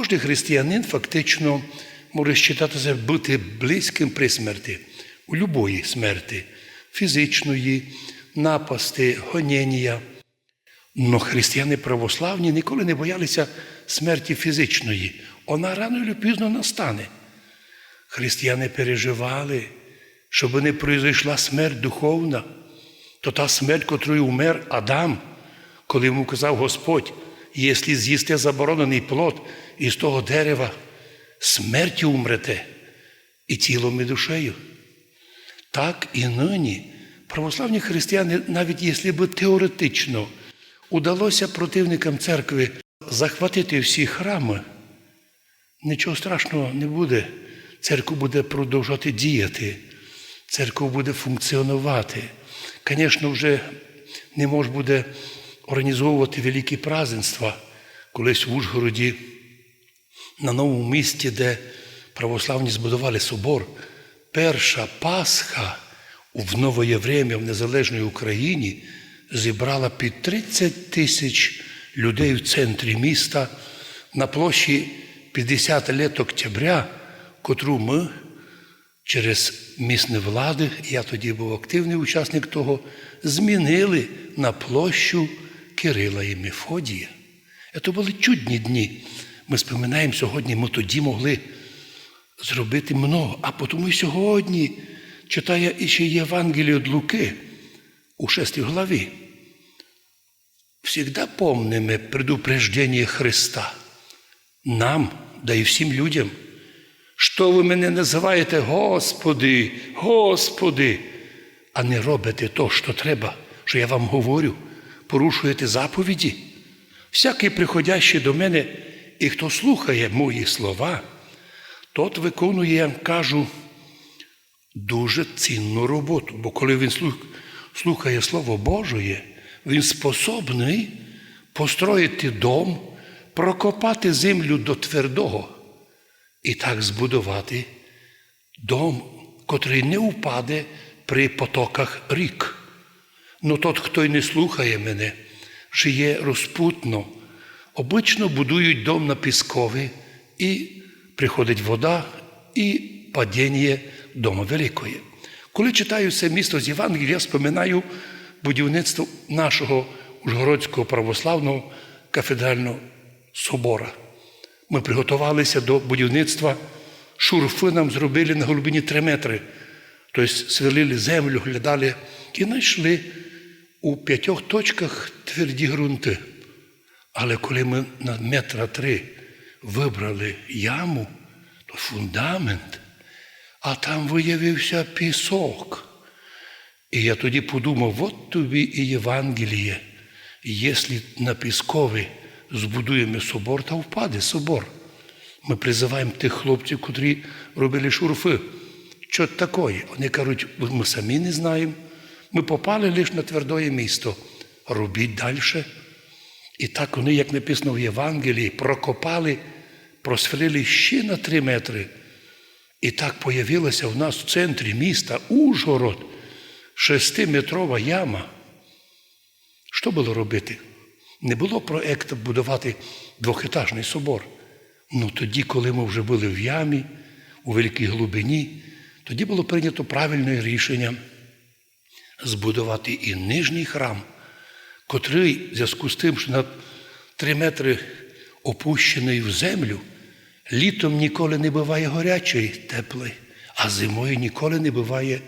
Кожен християнин фактично може вважатися бути близьким при смерті, у любої смерті, фізичної, напасти, гоніння. Но християни православні ніколи не боялися смерті фізичної. Вона рано чи пізно настане. Християни переживали, щоб не пройшла смерть духовна, то та смерть, котрою умер Адам, коли йому казав Господь, якщо з'їсте заборонений плод із того дерева, смертю умрете і тілом і душею. Так і нині православні християни, навіть якщо б теоретично удалося противникам церкви захватити всі храми, нічого страшного не буде. Церква буде продовжувати діяти, церква буде функціонувати. Звісно, вже не може буде організовувати великі празднества. Колись в Ужгороді, на новому місті, де православні збудували собор, перша Пасха в нове время в незалежній Україні зібрала під 30 тисяч людей в центрі міста на площі 50 літ октября, котру ми через місні влади, я тоді був активний учасник того, змінили на площу Кирила і Мефодія. Це були чудні дні. Ми споминаємо сьогодні, ми тоді могли зробити много. А тому і сьогодні читає іще Євангелію від Луки у 6 главі. Всегда помнимо предупреждение Христа. Нам, да і всім людям. Що ви мене називаєте Господи, Господи, а не робите то, що треба, що я вам говорю, порушуєте заповіді. Всякий приходящий до мене, і хто слухає мої слова, тот виконує, я кажу, дуже цінну роботу. Бо коли він слухає Слово Божє, він способний построїти дом, прокопати землю до твердого і так збудувати дом, котрий не впаде при потоках рік. Но тот, хто й не слухає мене, жиє розпутно. Обично будують дом на піскові, і приходить вода, і падіння дома великої. Коли читаю це місто з Євангелія, я споминаю будівництво нашого Ужгородського православного кафедрального собора. Ми приготувалися до будівництва, шурфи нам зробили на глибині 3 метри. Тобто сверлили землю, глядали і знайшли у п'ятьох точках тверді ґрунти. Але коли ми на метра три вибрали яму, то фундамент, а там виявився пісок. І я тоді подумав, от тобі і Євангеліє, якщо на піскові збудуємо собор, то впаде собор. Ми призиваємо тих хлопців, котрі робили шурфи. Що таке? Вони кажуть, ми самі не знаємо. Ми попали лише на твердое місто. Робіть далі. І так вони, як написано в Євангелії, прокопали, просверлили ще на три метри. І так появилася в нас в центрі міста Ужгород, шестиметрова яма. Що було робити? Не було проєкту будувати двохетажний собор. Ну тоді, коли ми вже були в ямі, у великій глибині, тоді було прийнято правильне рішення збудувати і нижній храм, котрий, в зв'язку з тим, що на три метри опущений в землю, літом ніколи не буває горячий, теплий, а зимою ніколи не буває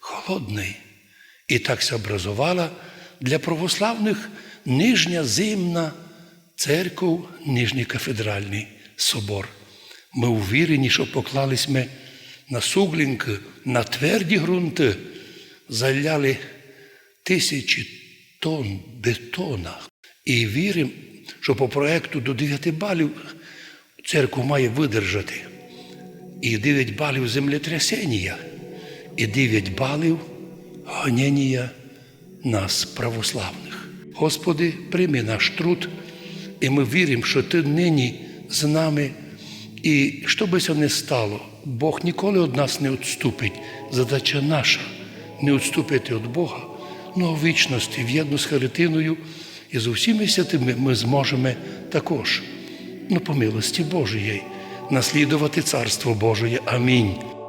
холодний. І так образувала для православних нижня зимна церков, нижній кафедральний собор. Ми увірені, що поклались ми на суглінки, на тверді ґрунти, заляли тисячі тонн бетона. І віримо, що по проекту до 9 балів церква має видержати. І 9 балів землетрясення, і 9 балів гонення нас, православних. Господи, прийми наш труд, і ми віримо, що Ти нині з нами. І що би це не стало, Бог ніколи від нас не відступить. Задача наша не відступити від Бога, але в вічності, в'єдно з Харитиною і з усіми святими ми зможемо також ну по милості Божої, наслідувати Царство Божие. Амінь.